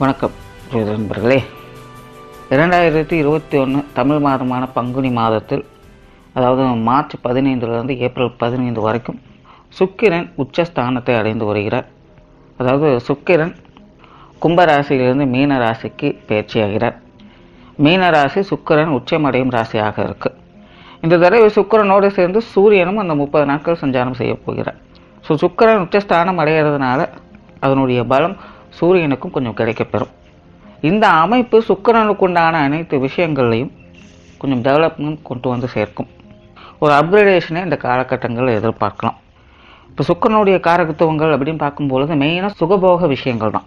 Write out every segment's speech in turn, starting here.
வணக்கம் நண்பர்களே. இரண்டாயிரத்தி இருபத்தி ஒன்று தமிழ் மாதமான பங்குனி மாதத்தில் அதாவது மார்ச் பதினைந்துலேருந்து ஏப்ரல் பதினைந்து வரைக்கும் சுக்கிரன் உச்சஸ்தானத்தை அடைந்து வருகிறார். அதாவது சுக்கிரன் கும்பராசியிலிருந்து மீன ராசிக்கு பயிற்சியாகிறார். மீன ராசி சுக்கிரன் உச்சமடையும் ராசியாக இருக்குது இந்த தடவை சுக்கிரனோடு சேர்ந்து சூரியனும் அந்த முப்பது நாட்கள் சஞ்சாரம் செய்ய போகிறார். ஸோ சுக்கிரன் உச்சஸ்தானம் அடைகிறதுனால அதனுடைய பலம் சூரியனுக்கும் கொஞ்சம் கிடைக்கப்பெறும். இந்த அமைப்பு சுக்கிரனுக்கு உண்டான அனைத்து விஷயங்கள்லையும் கொஞ்சம் டெவலப்மெண்ட் கொண்டு வந்து சேர்க்கும். ஒரு அப்கிரேடேஷனை இந்த காலகட்டங்களில் எதிர்பார்க்கலாம். இப்போ சுக்கிரனுடைய காரகத்துவங்கள் அப்படின்னு பார்க்கும்பொழுது மெயினாக சுகபோக விஷயங்கள் தான்.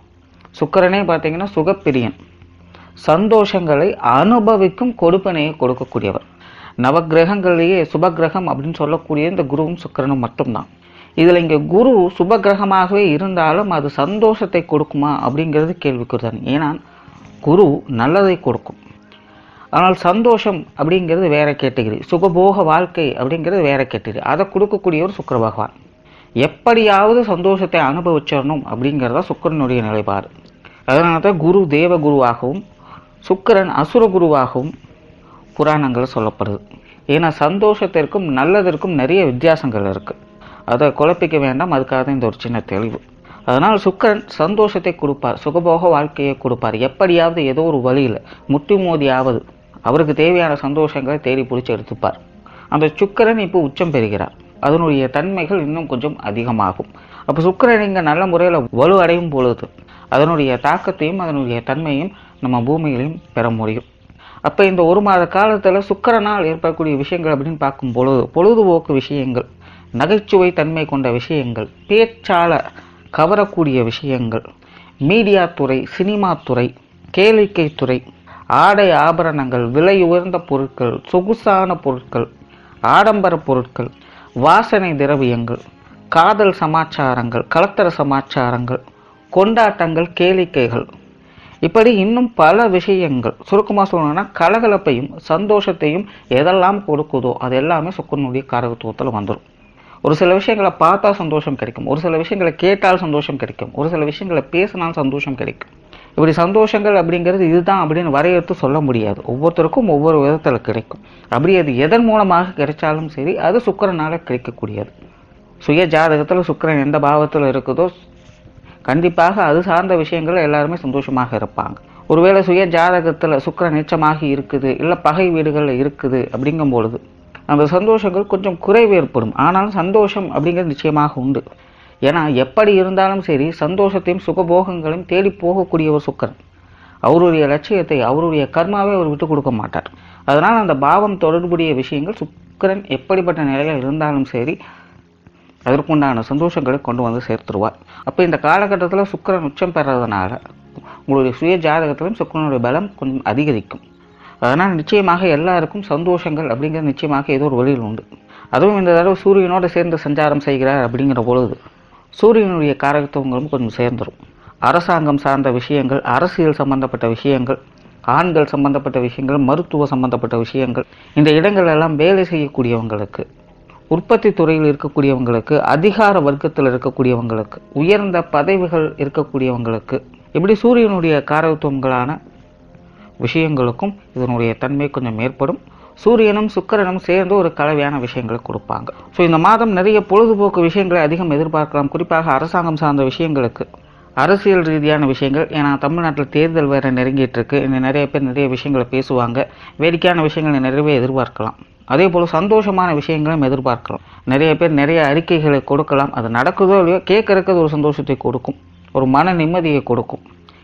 சுக்கிரனே பார்த்தீங்கன்னா சுகப்பிரியன். சந்தோஷங்களை அனுபவிக்கும் கொடுப்பனையை கொடுக்கக்கூடியவர். நவக்கிரகங்களிலேயே சுபகிரகம் அப்படின்னு சொல்லக்கூடிய இந்த குருவும் சுக்கிரனும் மட்டும்தான். இதில் இங்கே குரு சுபக்கிரகமாகவே இருந்தாலும் அது சந்தோஷத்தை கொடுக்குமா அப்படிங்கிறது கேள்விக்குறிதான். ஏன்னா குரு நல்லதை கொடுக்கும். ஆனால் சந்தோஷம் அப்படிங்கிறது வேற கேட்டகிரி. சுகபோக வாழ்க்கை அப்படிங்கிறது வேற கேட்டகிரி. அதை கொடுக்கக்கூடியவர் சுக்கர பகவான். எப்படியாவது சந்தோஷத்தை அனுபவிச்சிடணும் அப்படிங்கிறதா சுக்கிரனுடைய நிலைப்பாடு. அதனால தான் குரு தேவ குருவாகவும் சுக்கிரன் அசுர குருவாகவும் புராணங்கள் சொல்லப்படுது. ஏன்னா சந்தோஷத்திற்கும் நல்லதற்கும் நிறைய வித்தியாசங்கள் இருக்குது அதை குழப்பிக்க வேண்டாம் அதுக்காக தான் இந்த ஒரு சின்ன தெளிவு. அதனால் சுக்கிரன் சந்தோஷத்தை கொடுப்பார் சுகபோக வாழ்க்கையை கொடுப்பார். எப்படியாவது ஏதோ ஒரு வழியில் முட்டி மோதியாவது அவருக்கு தேவையான சந்தோஷங்களை தேடி பிடிச்சி எடுத்துப்பார். அந்த சுக்கரன் இப்போ உச்சம் பெறுகிறார். அதனுடைய தன்மைகள் இன்னும் கொஞ்சம் அதிகமாகும். அப்போ சுக்கிரன் இங்கே நல்ல முறையில் வலுவடையும் பொழுது அதனுடைய தாக்கத்தையும் அதனுடைய தன்மையும் நம்ம பூமியிலையும் பெற முடியும். அப்போ இந்த ஒரு மாத காலத்தில் சுக்கரனால் ஏற்படக்கூடிய விஷயங்கள் அப்படின்னு பார்க்கும் பொழுது பொழுதுபோக்கு விஷயங்கள். நகைச்சுவை தன்மை கொண்ட விஷயங்கள் பேச்சால கவரக்கூடிய விஷயங்கள் மீடியா துறை சினிமா துறை கேளிக்கை துறை ஆடை ஆபரணங்கள் விலை உயர்ந்த பொருட்கள் சொகுசான பொருட்கள் ஆடம்பர பொருட்கள் வாசனை திரவியங்கள் காதல் சமாச்சாரங்கள் கலத்தர சமாச்சாரங்கள் கொண்டாட்டங்கள் கேளிக்கைகள். இப்படி இன்னும் பல விஷயங்கள் சுருக்கமாக சொல்லணும்னா கலகலப்பையும் சந்தோஷத்தையும் எதெல்லாம் கொடுக்குதோ அது எல்லாமே சுக்கரனுடைய காரகத்துவத்தில் வந்துடும் ஒரு சில விஷயங்களை பார்த்தா சந்தோஷம் கிடைக்கும். ஒரு சில விஷயங்களை கேட்டால் சந்தோஷம் கிடைக்கும். ஒரு சில விஷயங்களை பேசினால் சந்தோஷம் கிடைக்கும். இப்படி சந்தோஷங்கள் அப்படிங்கிறது இதுதான் அப்படின்னு வரையறுத்து சொல்ல முடியாது. ஒவ்வொருத்தருக்கும் ஒவ்வொரு விதத்தில் கிடைக்கும். அப்படி அது எதன் மூலமாக கிடைச்சாலும் சரி அது சுக்கரனால் கிடைக்கக்கூடியது. சுய ஜாதகத்தில் சுக்கரன் எந்த பாவத்தில் இருக்குதோ கண்டிப்பாக அது சார்ந்த விஷயங்கள் எல்லாருமே சந்தோஷமாக இருப்பாங்க. ஒருவேளை சுய ஜாதகத்தில் சுக்கரன் நீச்சமாகி இருக்குது இல்லை பகை வீடுகளில் இருக்குது அப்படிங்கும் பொழுது அந்த சந்தோஷங்கள் கொஞ்சம் குறைவு ஏற்படும். ஆனாலும் சந்தோஷம் அப்படிங்கிறது நிச்சயமாக உண்டு. ஏன்னா எப்படி இருந்தாலும் சரி சந்தோஷத்தையும் சுகபோகங்களையும் தேடி போகக்கூடிய ஒரு சுக்கரன். அவருடைய லட்சியத்தை அவருடைய கர்மாவை அவர் விட்டு கொடுக்க மாட்டார். அதனால் அந்த பாவம் தொடர்புடைய விஷயங்கள் சுக்கரன் எப்படிப்பட்ட நிலையில் இருந்தாலும் சரி அதற்குண்டான சந்தோஷங்களை கொண்டு வந்து சேர்த்துருவார். அப்போ இந்த காலகட்டத்தில் சுக்கரன் உச்சம் பெறதுனால உங்களுடைய சுய ஜாதகத்திலும் சுக்கரனுடைய பலம் கொஞ்சம் அதிகரிக்கும். அதனால் நிச்சயமாக எல்லாருக்கும் சந்தோஷங்கள் அப்படிங்கிறது நிச்சயமாக ஏதோ ஒரு வழியில் உண்டு. அதுவும் இந்த தடவை சூரியனோடு சேர்ந்து சஞ்சாரம் செய்கிறார் அப்படிங்கிற பொழுது சூரியனுடைய காரகத்துவங்களும் கொஞ்சம் சேர்ந்துடும் அரசாங்கம் சார்ந்த விஷயங்கள் அரசியல் சம்பந்தப்பட்ட விஷயங்கள் ஆண்கள் சம்பந்தப்பட்ட விஷயங்கள் மருத்துவ சம்பந்தப்பட்ட விஷயங்கள் இந்த இடங்கள் எல்லாம் வேலை செய்யக்கூடியவங்களுக்கு உற்பத்தி துறையில் இருக்கக்கூடியவங்களுக்கு அதிகார வர்க்கத்தில் இருக்கக்கூடியவங்களுக்கு உயர்ந்த பதவிகள் இருக்கக்கூடியவங்களுக்கு இப்படி சூரியனுடைய காரகத்துவங்களான விஷயங்களுக்கும் இதனுடைய தன்மை கொஞ்சம் ஏற்படும் சூரியனும் சுக்கரனும் சேர்ந்து ஒரு கலவையான விஷயங்களை கொடுப்பாங்க. ஸோ இந்த மாதம் நிறைய பொழுதுபோக்கு விஷயங்களை அதிகம் எதிர்பார்க்கலாம். குறிப்பாக அரசாங்கம் சார்ந்த விஷயங்களுக்கு. அரசியல் ரீதியான விஷயங்கள். ஏன்னா தமிழ்நாட்டில் தேர்தல் வேறு நெருங்கிட்டு இருக்கு இன்னும் நிறைய பேர் நிறைய விஷயங்களை பேசுவாங்க. வேடிக்கையான விஷயங்களை நிறையவே எதிர்பார்க்கலாம். அதே போல் சந்தோஷமான விஷயங்களும் எதிர்பார்க்கலாம். நிறைய பேர் நிறைய அறிக்கைகளை கொடுக்கலாம். அது நடக்குதோ இல்லையோ கேட்கறக்கு அது ஒரு சந்தோஷத்தை கொடுக்கும். ஒரு மன நிம்மதியை கொடுக்கும்.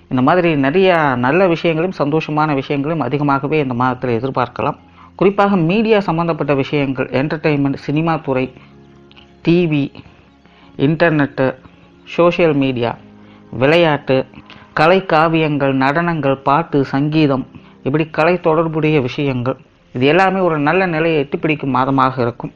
இந்த மாதிரி நிறைய நல்ல விஷயங்களும் சந்தோஷமான விஷயங்களும் அதிகமாகவே இந்த மாதத்தில் எதிர்பார்க்கலாம். குறிப்பாக மீடியா சம்பந்தப்பட்ட விஷயங்கள் என்டர்டெயின்மெண்ட் சினிமா துறை டிவி இன்டர்நெட்டு சோஷியல் மீடியா விளையாட்டு கலை காவியங்கள் நடனங்கள் பாட்டு சங்கீதம் இப்படி கலை தொடர்புடைய விஷயங்கள் இது எல்லாமே ஒரு நல்ல நிலையை எட்டுப்பிடிக்கும் மாதமாக இருக்கும்.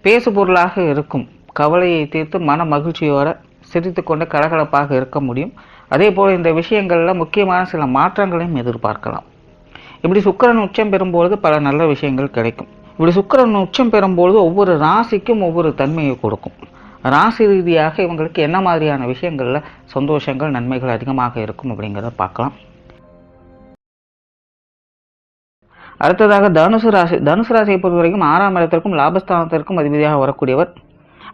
பேசு பொருளாக இருக்கும். கவலையை தீர்த்து மன மகிழ்ச்சியோட சிரித்து கொண்டு கலகலப்பாக இருக்க முடியும். அதே போல் இந்த விஷயங்களில் முக்கியமான சில மாற்றங்களையும் எதிர்பார்க்கலாம். இப்படி சுக்கிரன் உச்சம் பெறும்பொழுது பல நல்ல விஷயங்கள் கிடைக்கும். இப்படி சுக்கிரன் உச்சம் பெறும்பொழுது ஒவ்வொரு ராசிக்கும் ஒவ்வொரு தன்மையை கொடுக்கும். ராசி ரீதியாக இவங்களுக்கு என்ன மாதிரியான விஷயங்களில் சந்தோஷங்கள் நன்மைகள் அதிகமாக இருக்கும் அப்படிங்கிறத பார்க்கலாம். அடுத்ததாக தனுசு ராசி தனுசு ராசியை பொறுத்த வரைக்கும் ஆறாம் இடத்திற்கும் லாபஸ்தானத்திற்கும் அதிபதியாக வரக்கூடியவர்.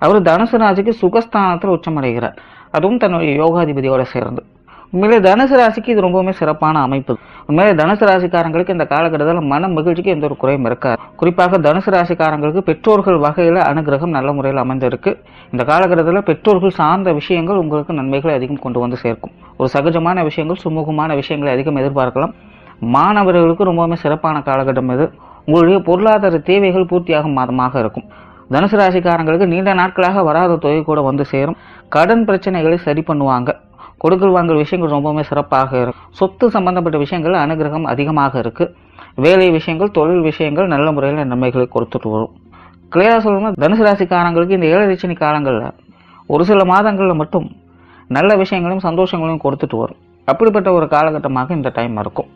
அவர் தனுசு ராசிக்கு சுகஸ்தானத்தில் உச்சமடைகிறார். அதுவும் தன்னுடைய யோகாதிபதியோட சேர்ந்து. உண்மையிலே தனுசு ராசிக்கு இது ரொம்பவுமே சிறப்பான அமைப்பு. உண்மையிலே தனுசு ராசிக்காரங்களுக்கு இந்த காலகட்டத்தில் மன மகிழ்ச்சிக்கு எந்த ஒரு குறையும் இருக்காது. குறிப்பாக தனுசு ராசிக்காரங்களுக்கு பெற்றோர்கள் வகையில் அனுகிரகம் நல்ல முறையில் அமைந்திருக்கு. இந்த காலகட்டத்தில் பெற்றோர்கள் சார்ந்த விஷயங்கள் உங்களுக்கு நன்மைகளை அதிகம் கொண்டு வந்து சேர்க்கும். ஒரு சகஜமான விஷயங்கள் சுமூகமான விஷயங்களை அதிகம் எதிர்பார்க்கலாம். மாணவர்களுக்கு ரொம்பவுமே சிறப்பான காலகட்டம் இது. உங்களுடைய பொருளாதார தேவைகள் பூர்த்தியாகும் மாதமாக இருக்கும். தனுசு ராசிக்காரங்களுக்கு நீண்ட நாட்களாக வராத தொகை கூட வந்து சேரும். கடன் பிரச்சனைகளை சரி பண்ணுவாங்க. கொடுக்கல் வாங்கல் விஷயங்கள் ரொம்பவுமே சிறப்பாக இருக்கும் சொத்து சம்பந்தப்பட்ட விஷயங்கள் அனுகிரகம் அதிகமாக இருக்குது வேலை விஷயங்கள் தொழில் விஷயங்கள் நல்ல முறையில் நன்மைகளை கொடுத்துட்டு வரும். கிளியராக சொல்லணும்னா தனுசு ராசிக்காரங்களுக்கு இந்த ஏழரை காலங்களில் ஒரு சில மாதங்களில் மட்டும் நல்ல விஷயங்களையும் சந்தோஷங்களையும் கொடுத்துட்டு வரும். அப்படிப்பட்ட ஒரு காலகட்டமாக இந்த டைம் இருக்கும்.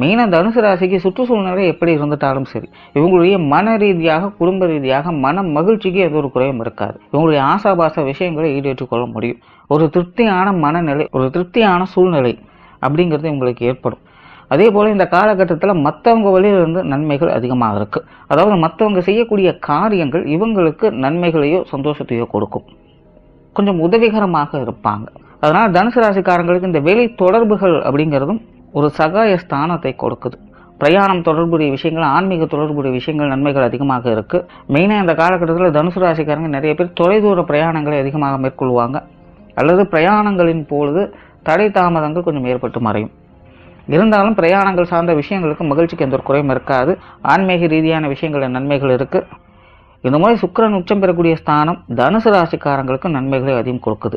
மெயினாக தனுசு ராசிக்கு சுற்றுச்சூழ்நிலை எப்படி இருந்துட்டாலும் சரி இவங்களுடைய மன ரீதியாக குடும்ப ரீதியாக மன மகிழ்ச்சிக்கு எந்த ஒரு குறையும் இருக்காது. இவங்களுடைய ஆசாபாச விஷயங்களை ஈடேற்றுக் கொள்ள முடியும். ஒரு திருப்தியான மனநிலை ஒரு திருப்தியான சூழ்நிலை அப்படிங்கிறது இவங்களுக்கு ஏற்படும். அதே போல் இந்த காலகட்டத்தில் மற்றவங்க வழியிலிருந்து நன்மைகள் அதிகமாக இருக்குது அதாவது மற்றவங்க செய்யக்கூடிய காரியங்கள் இவங்களுக்கு நன்மைகளையோ சந்தோஷத்தையோ கொடுக்கும். கொஞ்சம் உதவிகரமாக இருப்பாங்க. அதனால் தனுசு ராசிக்காரங்களுக்கு இந்த வேலை தொடர்புகள் அப்படிங்கிறதும் ஒரு சகாய ஸ்தானத்தை கொடுக்குது. பிரயாணம் தொடர்புடைய விஷயங்கள் ஆன்மீக தொடர்புடைய விஷயங்கள் நன்மைகள் அதிகமாக இருக்குது மெயினாக இந்த காலகட்டத்தில் தனுசு ராசிக்காரங்க நிறைய பேர் தொலைதூர பிரயாணங்களை அதிகமாக மேற்கொள்வாங்க. அல்லது பிரயாணங்களின் பொழுது தடை தாமதங்கள் கொஞ்சம் ஏற்பட்டு மறையும். இருந்தாலும் பிரயாணங்கள் சார்ந்த விஷயங்களுக்கு மகிழ்ச்சிக்கு எந்த ஒரு குறையும் இருக்காது. ஆன்மீக ரீதியான விஷயங்களில் நன்மைகள் இருக்குது இந்த மாதிரி சுக்கிரன் உச்சம் பெறக்கூடிய ஸ்தானம் தனுசு ராசிக்காரங்களுக்கு நன்மைகளை அதிகம் கொடுக்குது.